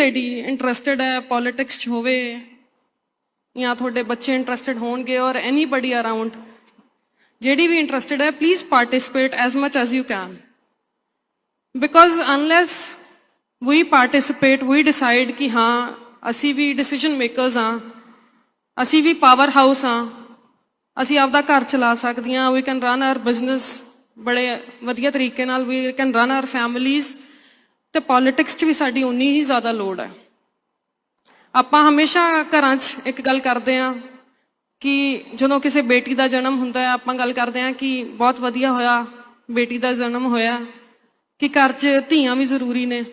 Lady interested ਹੈ politics 'ਚ ਹੋਵੇ ਜਾਂ ਤੁਹਾਡੇ ਬੱਚੇ ਇੰਟਰਸਟਿਡ ਹੋਣਗੇ ਔਰ ਐਨੀਬਾਡੀ ਅਰਾਊਂਡ ਜਿਹੜੀ ਵੀ ਇੰਟਰਸਟਿਡ ਹੈ please participate as much as you can because unless we participate we decide ਕਿ ਹਾਂ ਅਸੀਂ ਵੀ ਡਿਸੀਜਨ ਮੇਕਰਸ ਹਾਂ, ਅਸੀਂ ਵੀ ਪਾਵਰ ਹਾਊਸ ਹਾਂ, ਅਸੀਂ ਆਪਦਾ ਘਰ ਚਲਾ ਸਕਦੀਆਂ we can run our business ਬੜੇ ਵਧੀਆ ਤਰੀਕੇ ਨਾਲ we can run our families ਤੇ ਪੋਲਿਟਿਕਸ 'ਚ ਵੀ ਸਾਡੀ ਉਨੀ ਹੀ ਜ਼ਿਆਦਾ ਲੋੜ ਹੈ। ਆਪਾਂ ਹਮੇਸ਼ਾ ਘਰਾਂ 'ਚ ਇੱਕ ਗੱਲ ਕਰਦੇ ਆਂ ਕਿ ਜਦੋਂ ਕਿਸੇ ਬੇਟੀ ਦਾ ਜਨਮ ਹੁੰਦਾ ਹੈ, ਆਪਾਂ ਗੱਲ ਕਰਦੇ ਆਂ ਕਿ ਬਹੁਤ ਵਧੀਆ ਹੋਇਆ, ਬੇਟੀ ਦਾ ਜਨਮ ਹੋਇਆ, ਕਿ ਘਰ 'ਚ ਧੀਆਂ ਵੀ ਜ਼ਰੂਰੀ ਨੇ,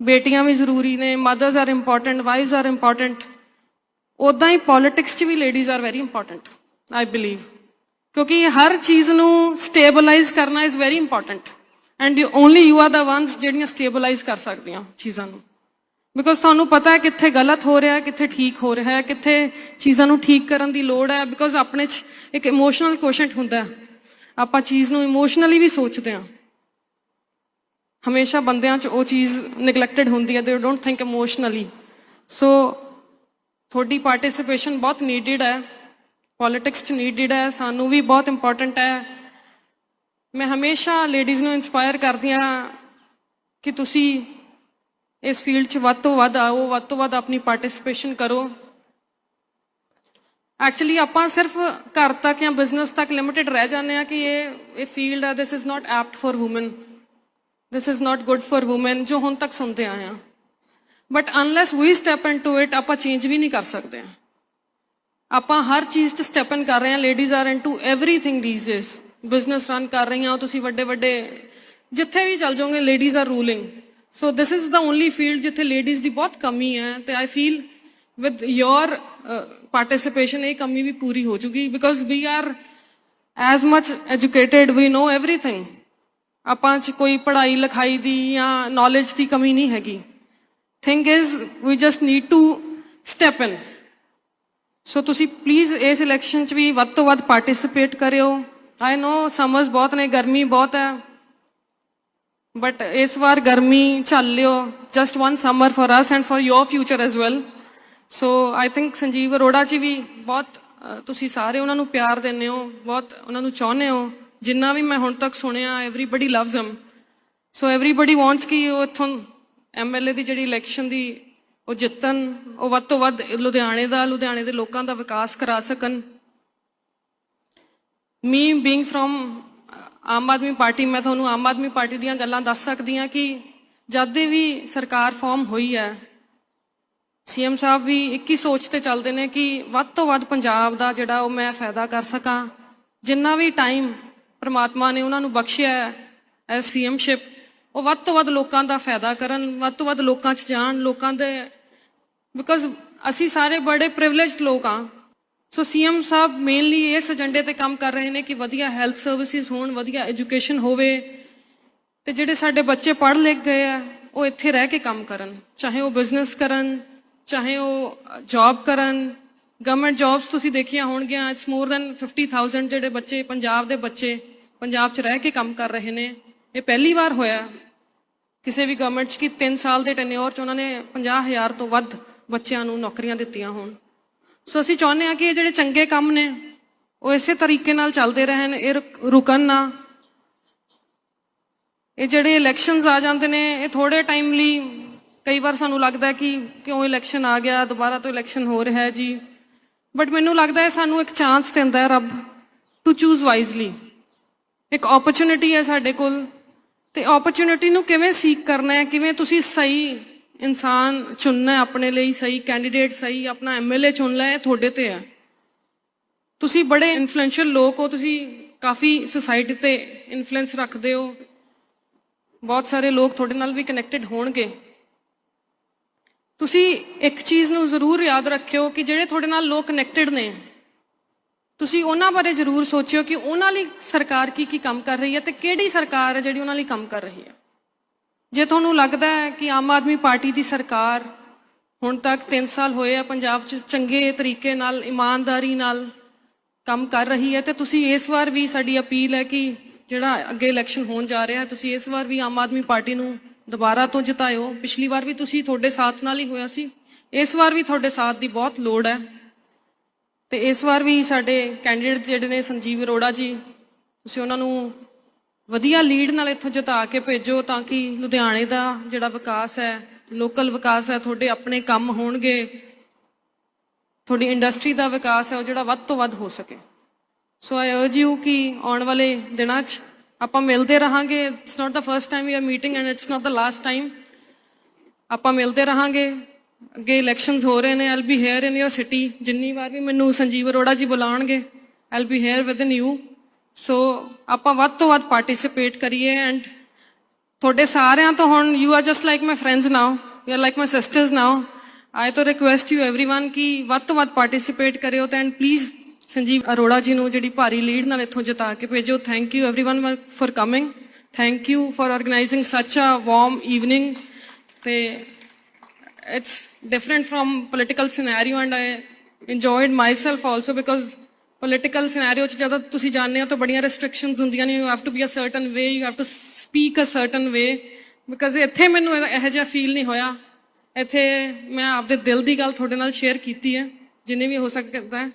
ਬੇਟੀਆਂ ਵੀ ਜ਼ਰੂਰੀ ਨੇ mothers are important wives are important ਉਦਾਂ ਹੀ ਪੋਲਿਟਿਕਸ 'ਚ ਵੀ ladies are very important I believe ਕਿਉਂਕਿ ਹਰ ਚੀਜ਼ ਨੂੰ ਸਟੇਬਲਾਈਜ਼ ਕਰਨਾ is very important and only you are the ones ਜਿਹੜੀਆਂ ਸਟੇਬਲਾਈਜ਼ ਕਰ ਸਕਦੀਆਂ ਚੀਜ਼ਾਂ ਨੂੰ। ਬਿਕੋਜ਼ ਤੁਹਾਨੂੰ ਪਤਾ ਹੈ ਕਿੱਥੇ ਗਲਤ ਹੋ ਰਿਹਾ ਹੈ, ਕਿੱਥੇ ਠੀਕ ਹੋ ਰਿਹਾ ਹੈ, ਕਿੱਥੇ ਚੀਜ਼ਾਂ ਨੂੰ ਠੀਕ ਕਰਨ ਦੀ ਲੋੜ ਹੈ। ਬਿਕੋਜ਼ ਆਪਣੇ 'ਚ ਇੱਕ ਇਮੋਸ਼ਨਲ ਕੋਸ਼ੈਂਟ ਹੁੰਦਾ ਹੈ। ਆਪਾਂ ਚੀਜ਼ ਨੂੰ ਇਮੋਸ਼ਨਲੀ ਵੀ ਸੋਚਦੇ ਹਾਂ। ਹਮੇਸ਼ਾ ਬੰਦਿਆਂ 'ਚ ਉਹ ਚੀਜ਼ ਨੈਗਲੈਕਟਡ ਹੁੰਦੀ ਹੈ ਦੇ ਡੋਨਟ ਥਿੰਕ ਇਮੋਸ਼ਨਲੀ ਸੋ ਤੁਹਾਡੀ ਪਾਰਟਿਸਿਪੇਸ਼ਨ ਬਹੁਤ ਨੀਡਡ ਹੈ। ਪੋਲਿਟਿਕਸ 'ਚ ਨੀਡਡ ਹੈ, ਸਾਨੂੰ ਵੀ ਬਹੁਤ ਇੰਪੋਰਟੈਂਟ ਹੈ। ਮੈਂ ਹਮੇਸ਼ਾ ਲੇਡੀਜ਼ ਨੂੰ ਇਨਸਪਾਇਰ ਕਰਦੀ ਆ ਕਿ ਤੁਸੀਂ ਇਸ ਫੀਲਡ 'ਚ ਵੱਧ ਤੋਂ ਵੱਧ ਆਓ, ਵੱਧ ਤੋਂ ਵੱਧ ਆਪਣੀ ਪਾਰਟਿਸਿਪੇਸ਼ਨ ਕਰੋ। ਐਕਚੁਅਲੀ ਆਪਾਂ ਸਿਰਫ ਘਰ ਤੱਕ ਜਾਂ ਬਿਜ਼ਨਸ ਤੱਕ ਲਿਮਿਟਿਡ ਰਹਿ ਜਾਂਦੇ ਆ ਕਿ ਇਹ ਇਹ ਫੀਲਡ ਆ this is not apt for women this is not good for women ਜੋ ਹੁਣ ਤੱਕ ਸੁਣਦੇ ਆਏ ਆ but unless we step into it ਆਪਾਂ ਚੇਂਜ ਵੀ ਨਹੀਂ ਕਰ ਸਕਦੇ। ਆਪਾਂ ਹਰ ਚੀਜ਼ 'ਚ ਸਟੈਪ ਇਨ ਕਰ ਰਹੇ ਆ ladies are into everything these days business run ਕਰ ਰਹੀਆਂ ਹੋ ਤੁਸੀਂ ਵੱਡੇ ਵੱਡੇ ਜਿੱਥੇ ਵੀ ਚੱਲ ਜਾਓਗੇ ladies are ruling so this is the only field ਜਿੱਥੇ ਲੇਡੀਜ਼ ਦੀ ਬਹੁਤ ਕਮੀ ਹੈ ਤੇ I feel with your participation ਇਹ ਕਮੀ ਵੀ ਪੂਰੀ ਹੋ ਜੂਗੀ because we are as much educated we know everything ਆਪਾਂ 'ਚ ਕੋਈ ਪੜ੍ਹਾਈ ਲਿਖਾਈ ਦੀ ਜਾਂ ਨੌਲੇਜ ਦੀ ਕਮੀ ਨਹੀਂ ਹੈਗੀ thing is we just need to step in so ਤੁਸੀਂ ਪਲੀਜ਼ ਇਸ ਇਲੈਕਸ਼ਨ 'ਚ ਵੀ ਵੱਧ ਤੋਂ ਵੱਧ ਪਾਰਟਿਸਿਪੇਟ ਕਰਿਓ ਆਈ ਨੋ ਸਮਰਸ ਬਹੁਤ ਨੇ, ਗਰਮੀ ਬਹੁਤ ਹੈ। ਬਟ ਇਸ ਵਾਰ ਗਰਮੀ ਝੱਲ ਲਿਓ। Just one summer for us and for your future as well so I think Sanjeev Arora ji ਵੀ ਬਹੁਤ ਤੁਸੀਂ ਸਾਰੇ ਉਹਨਾਂ ਨੂੰ ਪਿਆਰ ਦਿੰਦੇ ਹੋ। ਬਹੁਤ ਉਹਨਾਂ ਨੂੰ ਚਾਹੁੰਦੇ ਹੋ। ਜਿੰਨਾ ਵੀ ਮੈਂ ਹੁਣ ਤੱਕ ਸੁਣਿਆ everybody loves him so everybody wants ਕਿ ਉਹ ਇੱਥੋਂ ਐਮਐਲਏ ਦੀ ਜਿਹੜੀ ਇਲੈਕਸ਼ਨ ਦੀ ਉਹ ਜਿੱਤਣ। ਉਹ ਵੱਧ ਤੋਂ ਵੱਧ ਲੁਧਿਆਣੇ ਦਾ, ਲੁਧਿਆਣੇ ਦੇ ਲੋਕਾਂ ਦਾ ਵਿਕਾਸ ਕਰਾ ਸਕਣ। Me being from Aam Aadmi party, ਮੈਂ ਤੁਹਾਨੂੰ ਆਮ ਆਦਮੀ ਪਾਰਟੀ ਦੀਆਂ ਗੱਲਾਂ ਦੱਸ ਸਕਦੀ ਹਾਂ ਕਿ ਜਦ ਦੀ ਵੀ ਸਰਕਾਰ ਫਾਰਮ ਹੋਈ ਹੈ, ਸੀਐਮ ਸਾਹਿਬ ਵੀ ਇੱਕ ਹੀ ਸੋਚ ਤੇ ਚੱਲਦੇ ਨੇ ਕਿ ਵੱਧ ਤੋਂ ਵੱਧ ਪੰਜਾਬ ਦਾ ਜਿਹੜਾ ਉਹ ਮੈਂ ਫਾਇਦਾ ਕਰ ਸਕਾਂ। ਜਿੰਨਾ ਵੀ ਟਾਈਮ ਪ੍ਰਮਾਤਮਾ ਨੇ ਉਹਨਾਂ ਨੂੰ ਬਖਸ਼ਿਆ ਹੈ ਐਸ ਸੀਐਮਸ਼ਿਪ, ਉਹ ਵੱਧ ਤੋਂ ਵੱਧ ਲੋਕਾਂ ਦਾ ਫਾਇਦਾ ਕਰਨ, ਵੱਧ ਤੋਂ ਵੱਧ ਲੋਕਾਂ 'ਚ ਜਾਣ, ਲੋਕਾਂ ਦੇ ਬਿਕਾਜ਼ ਅਸੀਂ ਸਾਰੇ ਬੜੇ ਪ੍ਰਿਵਿਲੇਜਡ ਲੋਕ ਆ ਸੋ ਸੀਐਮ ਸਾਹਿਬ ਮੇਨਲੀ ਇਸ ਏਜੰਡੇ ਤੇ ਕੰਮ ਕਰ ਰਹੇ ਨੇ ਕਿ ਵਧੀਆ ਹੈਲਥ ਸਰਵਿਸਿਜ਼ ਹੋਣ, ਵਧੀਆ ਐਜੂਕੇਸ਼ਨ ਹੋਵੇ। ਤੇ ਜਿਹੜੇ ਸਾਡੇ ਬੱਚੇ ਪੜ੍ਹ ਲਿਖ ਗਏ ਆ, ਉਹ ਇੱਥੇ ਰਹਿ ਕੇ ਕੰਮ ਕਰਨ। ਚਾਹੇ ਉਹ ਬਿਜ਼ਨਸ ਕਰਨ, ਚਾਹੇ ਉਹ ਜੌਬ ਕਰਨ। ਗਵਰਨਮੈਂਟ ਜੌਬਸ ਤੁਸੀਂ ਦੇਖੀਆਂ ਹੋਣਗੀਆਂ ਇਟਸ ਮੋਰ ਦੈਨ 50000 ਜਿਹੜੇ ਬੱਚੇ, ਪੰਜਾਬ ਦੇ ਬੱਚੇ, ਪੰਜਾਬ 'ਚ ਰਹਿ ਕੇ ਕੰਮ ਕਰ ਰਹੇ ਨੇ। ਇਹ ਪਹਿਲੀ ਵਾਰ ਹੋਇਆ। ਕਿਸੇ ਵੀ ਗਵਰਨਮੈਂਟ 'ਚ ਕਿ 3 ਸਾਲ ਦੇ ਟੈਨਿਓਰ 'ਚ ਉਹਨਾਂ ਨੇ 50000 ਤੋਂ ਵੱਧ ਬੱਚਿਆਂ ਨੂੰ ਨੌਕਰੀਆਂ ਦਿੱਤੀਆਂ ਹੋਣ। ਸੋ ਅਸੀਂ ਚਾਹੁੰਦੇ ਹਾਂ ਕਿ ਇਹ ਜਿਹੜੇ ਚੰਗੇ ਕੰਮ ਨੇ, ਉਹ ਇਸੇ ਤਰੀਕੇ ਨਾਲ ਚੱਲਦੇ ਰਹਿਣ, ਇਹ ਰੁਕਣ ਨਾ। ਇਹ ਜਿਹੜੇ ਇਲੈਕਸ਼ਨਸ ਆ ਜਾਂਦੇ ਨੇ, ਇਹ ਥੋੜੇ ਟਾਈਮ ਲਈ ਕਈ ਵਾਰ ਸਾਨੂੰ ਲੱਗਦਾ ਕਿ ਕਿਉਂ ਇਲੈਕਸ਼ਨ ਆ ਗਿਆ, ਦੁਬਾਰਾ ਤੋਂ ਇਲੈਕਸ਼ਨ ਹੋ ਰਿਹਾ ਹੈ ਜੀ। ਬਟ ਮੈਨੂੰ ਲੱਗਦਾ ਹੈ ਸਾਨੂੰ ਇੱਕ ਚਾਂਸ ਦਿੰਦਾ ਹੈ ਰੱਬ ਟੂ ਚੂਜ਼ ਵਾਈਜ਼ਲੀ ਇੱਕ ਓਪਰਚ्युनिटी ਹੈ ਸਾਡੇ ਕੋਲ, ਤੇ ਓਪਰਚ्युनिटी ਨੂੰ ਕਿਵੇਂ ਸੀਕ ਕਰਨਾ ਹੈ, ਕਿਵੇਂ ਤੁਸੀਂ ਸਹੀ ਇਨਸਾਨ ਚੁਣਨਾ ਆਪਣੇ ਲਈ ਸਹੀ ਕੈਂਡੀਡੇਟ ਸਹੀ, ਆਪਣਾ ਐਮਐਲਏ ਚੁਣ ਲੈ ਤੁਹਾਡੇ ਤੇ ਹੈ। ਤੁਸੀਂ ਬੜੇ ਇਨਫਲੂਐਂਸ਼ੀਅਲ ਲੋਕ ਹੋ, ਤੁਸੀਂ ਕਾਫੀ ਸੋਸਾਇਟੀ ਤੇ ਇਨਫਲੂਐਂਸ ਰੱਖਦੇ ਹੋ। ਬਹੁਤ ਸਾਰੇ ਲੋਕ ਤੁਹਾਡੇ ਨਾਲ ਵੀ ਕਨੈਕਟਡ ਹੋਣਗੇ। ਤੁਸੀਂ ਇੱਕ ਚੀਜ਼ ਨੂੰ ਜ਼ਰੂਰ ਯਾਦ ਰੱਖਿਓ ਕਿ ਜਿਹੜੇ ਤੁਹਾਡੇ ਨਾਲ ਲੋਕ ਕਨੈਕਟਡ ਨੇ, ਤੁਸੀਂ ਉਹਨਾਂ ਬਾਰੇ ਜ਼ਰੂਰ ਸੋਚਿਓ ਕਿ ਉਹਨਾਂ ਲਈ ਸਰਕਾਰ ਕੀ ਕੀ ਕੰਮ ਕਰ ਰਹੀ ਹੈ ਤੇ ਕਿਹੜੀ ਸਰਕਾਰ ਹੈ ਜਿਹੜੀ ਉਹਨਾਂ ਲਈ ਕੰਮ ਕਰ ਰਹੀ ਹੈ। ਜੇ ਤੁਹਾਨੂੰ ਲੱਗਦਾ ਹੈ ਕਿ ਆਮ ਆਦਮੀ ਪਾਰਟੀ ਦੀ ਸਰਕਾਰ ਹੁਣ ਤੱਕ 3 ਸਾਲ ਹੋਏ ਆ ਪੰਜਾਬ 'ਚ ਚੰਗੇ ਤਰੀਕੇ ਨਾਲ, ਇਮਾਨਦਾਰੀ ਨਾਲ ਕੰਮ ਕਰ ਰਹੀ ਹੈ, ਤੇ ਤੁਸੀਂ ਇਸ ਵਾਰ ਵੀ ਸਾਡੀ ਅਪੀਲ ਹੈ ਕਿ ਜਿਹੜਾ ਅੱਗੇ ਇਲੈਕਸ਼ਨ ਹੋਣ ਜਾ ਰਿਹਾ, ਤੁਸੀਂ ਇਸ ਵਾਰ ਵੀ ਆਮ ਆਦਮੀ ਪਾਰਟੀ ਨੂੰ ਦੁਬਾਰਾ ਤੋਂ ਜਿਤਾਇਓ। ਪਿਛਲੀ ਵਾਰ ਵੀ ਤੁਸੀਂ ਤੁਹਾਡੇ ਸਾਥ ਨਾਲ ਹੀ ਹੋਇਆ ਸੀ। ਇਸ ਵਾਰ ਵੀ ਤੁਹਾਡੇ ਸਾਥ ਦੀ ਬਹੁਤ ਲੋੜ ਹੈ। ਤੇ ਇਸ ਵਾਰ ਵੀ ਸਾਡੇ ਕੈਂਡੀਡੇਟ ਜਿਹੜੇ ਨੇ ਸੰਜੀਵ ਅਰੋੜਾ ਜੀ, ਤੁਸੀਂ ਉਹਨਾਂ ਨੂੰ ਵਧੀਆ ਲੀਡ ਨਾਲ ਇੱਥੋਂ ਜਿਤਾ ਕੇ ਭੇਜੋ ਤਾਂ ਕਿ ਲੁਧਿਆਣੇ ਦਾ ਜਿਹੜਾ ਵਿਕਾਸ ਹੈ ਲੋਕਲ ਵਿਕਾਸ ਹੈ, ਤੁਹਾਡੇ ਆਪਣੇ ਕੰਮ ਹੋਣਗੇ। ਤੁਹਾਡੀ ਇੰਡਸਟਰੀ ਦਾ ਵਿਕਾਸ ਹੈ, ਉਹ ਜਿਹੜਾ ਵੱਧ ਤੋਂ ਵੱਧ ਹੋ ਸਕੇ। ਸੋ ਆਈ ਅਰਜ ਯੂ ਕਿ ਆਉਣ ਵਾਲੇ ਦਿਨਾਂ 'ਚ ਆਪਾਂ ਮਿਲਦੇ ਰਹਾਂਗੇ। It's not the first time we are meeting and it's not the last time ਆਪਾਂ ਮਿਲਦੇ ਰਹਾਂਗੇ। ਅੱਗੇ ਇਲੈਕਸ਼ਨਸ ਹੋ ਰਹੇ ਨੇ I'll be here in your city ਜਿੰਨੀ ਵਾਰ ਵੀ ਮੈਨੂੰ Sanjeev Arora ji ਬੁਲਾਉਣਗੇ I'll be here within you so ਆਪਾਂ ਵੱਧ ਤੋਂ ਵੱਧ ਪਾਰਟਿਸਿਪੇਟ ਕਰੀਏ ਐਂਡ ਤੁਹਾਡੇ ਸਾਰਿਆਂ ਤੋਂ ਹੁਣ you are just like my friends now you are like my sisters now I ਤੋਂ ਰਿਕੁਐਸਟ ਯੂ एवरीवन ਕਿ ਵੱਧ ਤੋਂ ਵੱਧ ਪਾਰਟਿਸਿਪੇਟ ਕਰਿਓ ਤਾਂ ਐਂਡ ਪਲੀਜ਼ ਸੰਜੀਵ ਅਰੋੜਾ ਜੀ ਨੂੰ ਜਿਹੜੀ ਭਾਰੀ ਲੀਡ ਨਾਲ ਇੱਥੋਂ ਜਿਤਾ ਕੇ ਭੇਜੋ। Thank you everyone for coming thank you for organizing such a warm evening ਤੇ it's different from political scenario and I enjoyed myself also because political scenario 'ਚ ਜਦੋਂ ਤੁਸੀਂ ਜਾਣਦੇ ਹੋ ਤਾਂ ਬੜੀਆਂ ਰੈਸਟ੍ਰਿਕਸ਼ਨਸ ਹੁੰਦੀਆਂ ਨੇ you have to be a certain way you have to speak a certain way because ਇੱਥੇ ਮੈਨੂੰ ਇਹੋ ਜਿਹਾ ਫੀਲ ਨਹੀਂ ਹੋਇਆ ਇੱਥੇ ਮੈਂ ਆਪਦੇ ਦਿਲ ਦੀ ਗੱਲ ਤੁਹਾਡੇ ਨਾਲ ਸ਼ੇਅਰ ਕੀਤੀ ਹੈ ਜਿੰਨੇ ਵੀ ਹੋ ਸਕਦਾ ਹੈ